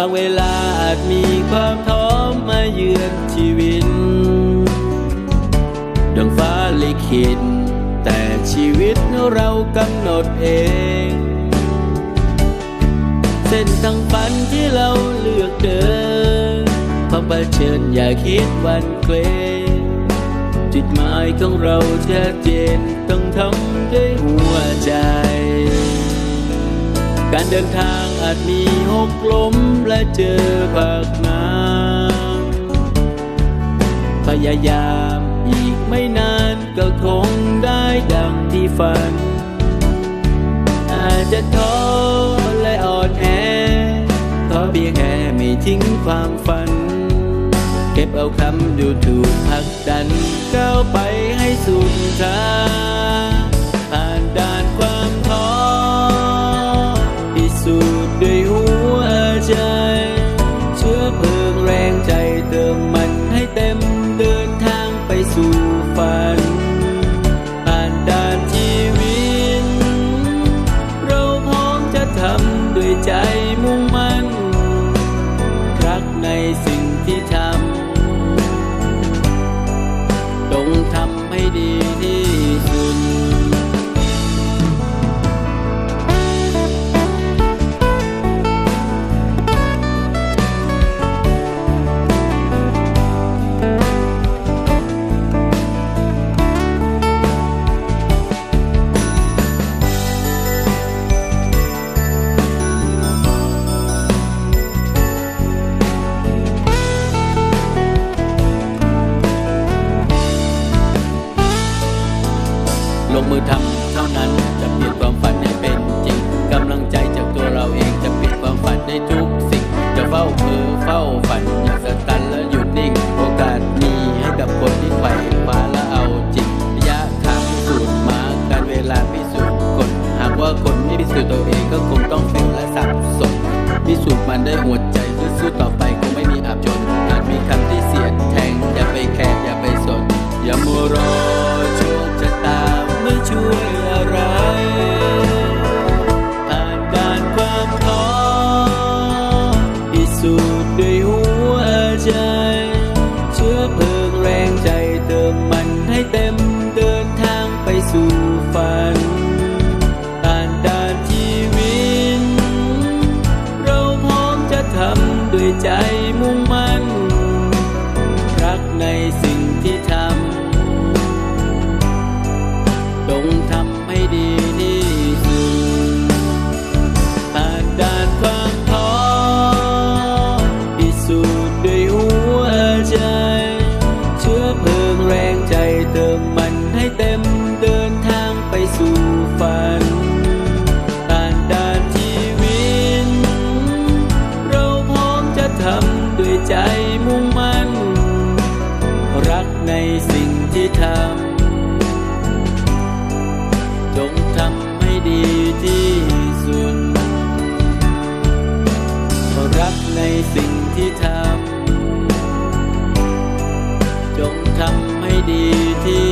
บางเวลาอาจมีความท้อมาเยือนชีวิตดังฟ้าลิขิตแต่ชีวิตเรากำหนดเอง เส้นทางฝันที่เราเลือกเดินความเผชิญอย่าคิดวันเกรงจุดหมายของเราชัดเจนต้องทำด้วยหัวใจ การเดินทางอาจมีหกล้มและเจอผักน้ำพยายามอีกไม่นานก็คงได้ดังที่ฝัน อาจจะท้อและอ่อนแอท้อเพียงแค่ไม่ทิ้งความฝัน เก็บเอาคำดูถูกผักดันก้าวไปให้สุดทาง มมันให้เต็มเดินทางไปสู่ฝันผ่านด่านชีวิต เราพร้อมจะทำด้วยใจมุ่งมั่นรักในสิ่งที่ทำ นั้นจะเปลี่ยนความฝันให้เป็นจริงกำลังใจจากตัวเราเองจะเปลี่ยนความฝันได้ทุกสิ่ง จะเฝ้าเพ้อเฝ้าฝันอย่าสตันและหยุดนิ่ง โอกาสมีให้กับคนที่ใฝ่ฝันและเอาจริงระยะทางพิสูจน์มาการเวลาพิสูจน์คนหากว่าคนไม่พิสูจน์ตัวเองก็คงต้องเซ็งและสับสนพิสูจน์มันได้หัวใจเพื่อสู้ต่อไป ใฝันผ่านด่านชีวิตเราพร้อมจะทำด้วยใจมุ่งมั่น รักในสิ่งที่ทำ จงทำให้ดีที่สุด รักในสิ่งที่ทำ จงทำให้ดีที่